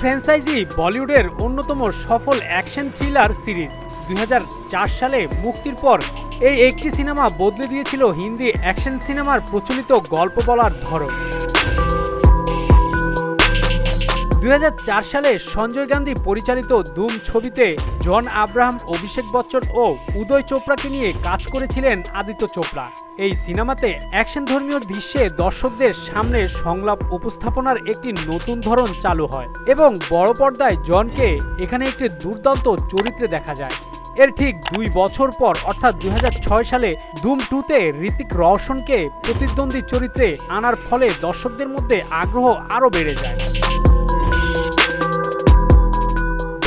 Franchise বলিউডের অন্যতম সফল অ্যাকশন থ্রিলার সিরিজ। দু হাজার চার সালে মুক্তির পর এই একটি সিনেমা বদলে দিয়েছিল হিন্দি অ্যাকশন সিনেমার প্রচলিত গল্প বলার ধরন। দু হাজার চার সালে সঞ্জয় গান্ধী পরিচালিত ধুম ছবিতে জন আব্রাহাম, অভিষেক বচ্চন ও উদয় চোপড়াকে নিয়ে কাজ করেছিলেন আদিত্য চোপড়া। এই সিনেমাতে অ্যাকশন ধর্মীয় দৃশ্যে দর্শকদের সামনে সংলাপ উপস্থাপনার একটি নতুন ধরন চালু হয় এবং বড় পর্দায় জনকে এখানে একটি দুর্দান্ত চরিত্রে দেখা যায়। এর ঠিক দুই বছর পর, অর্থাৎ দু হাজার ছয় সালে ধুম টুতে ঋতিক রওশনকে প্রতিদ্বন্দ্বী চরিত্রে আনার ফলে দর্শকদের মধ্যে আগ্রহ আরও বেড়ে যায়।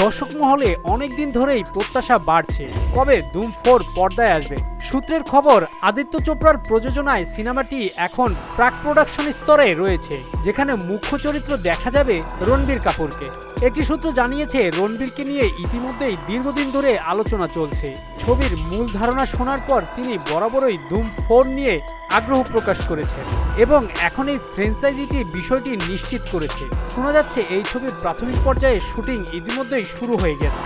দর্শক মহলে অনেকদিন ধরেই প্রত্যাশা বাড়ছে। কবে ধুম ফোর পর্দায় আসবে? সূত্রের খবর, আদিত্য চোপড়ার প্রযোজনায় সিনেমাটি এখন প্রাক প্রোডাকশন স্তরে রয়েছে, যেখানে মুখ্য চরিত্র দেখা যাবে রণবীর কাপুরকে। একটি সূত্র জানিয়েছে, রণবীরকে নিয়ে ইতিমধ্যেই দীর্ঘদিন ধরে আলোচনা চলছে। ছবির মূল ধারণা শোনার পর তিনি বরাবরই ধুম ফোর নিয়ে আগ্রহ প্রকাশ করেছেন এবং এখন এই ফ্র্যাঞ্চাইজিটি বিষয়টি নিশ্চিত করেছে। শোনা যাচ্ছে, এই ছবির প্রাথমিক পর্যায়ে শুটিং ইতিমধ্যেই শুরু হয়ে গেছে।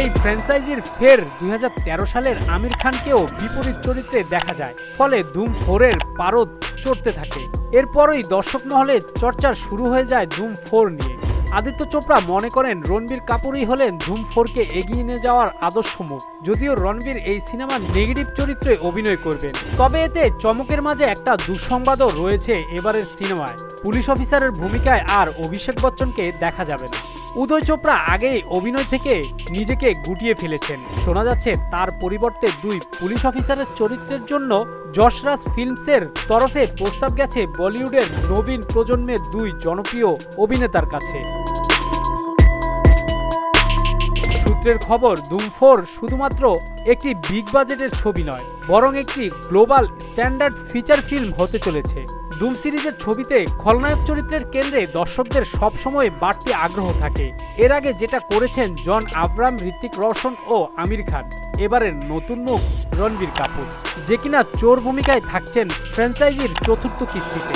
এই ফ্র্যাঞ্চাইজির ফের দুই হাজার তেরো সালের আমির খানকেও বিপরীত চরিত্রে দেখা যায়। ফলে ধুম ফোরের পারদ চড়তে থাকে। এরপরই দর্শক মহলে চর্চা শুরু হয়ে যায় ধুম ফোর নিয়ে। আদিত্য চোপড়া মনে করেন, রণবীর কাপুরই হলেন ধুম ফোরকে এগিয়ে নিয়ে যাওয়ার আদর্শ মুখ। যদিও রণবীর এই সিনেমার নেগেটিভ চরিত্রে অভিনয় করবেন। তবে এতে চমকের মাঝে একটা দুঃসংবাদও রয়েছে এবারের সিনেমায়। পুলিশ অফিসারের ভূমিকায় আর অভিষেক বচ্চনকে দেখা যাবে না। উদয় চোপড়া আগেই অভিনয় থেকে নিজেকে গুটিয়ে ফেলেছেন। শোনা যাচ্ছে তার পরিবর্তে দুই পুলিশ অফিসারের চরিত্রের জন্য যশরাজ ফিল্মসের তরফে প্রস্তাব গেছে বলিউডের নবীন প্রজন্মের দুই জনপ্রিয় অভিনেতার কাছে। সূত্রের খবর ধুম ফোর শুধুমাত্র একটি বিগ বাজেটের ছবি নয় বরং একটি গ্লোবাল স্ট্যান্ডার্ড ফিচার ফিল্ম হতে চলেছে। ডুম সিরিজের ছবিতে খলনায়ক চরিত্রের কেন্দ্রে দর্শকদের সবসময় বাড়তি আগ্রহ থাকে। এর আগে যেটা করেছেন জন আব্রাম ঋতিক রোশন ও আমির খান। এবারের নতুন মুখ রণবীর কাপুর, যে কিনা চোর ভূমিকায় থাকছেন ফ্র্যাঞ্চাইজির চতুর্থ কিস্তিতে।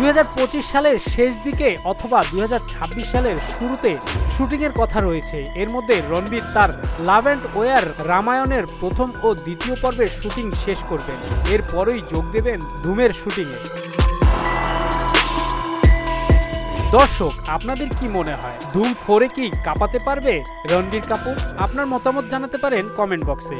দুই হাজার পঁচিশ সালের শেষ দিকে অথবা দুই হাজার ছাব্বিশ সালের শুরুতে শুটিংয়ের কথা রয়েছে। এর মধ্যে রণবীর তার লাভ অ্যান্ড ওয়ার রামায়ণের প্রথম ও দ্বিতীয় পর্বের শুটিং শেষ করবেন। এরপরই যোগ দেবেন ধুমের শুটিংয়ে। দর্শক, আপনাদের কি মনে হয়? ধুম ফোরে কি কাঁপাতে পারবে? রণবীর কাপুর আপনার মতামত জানাতে পারেন কমেন্ট বক্সে।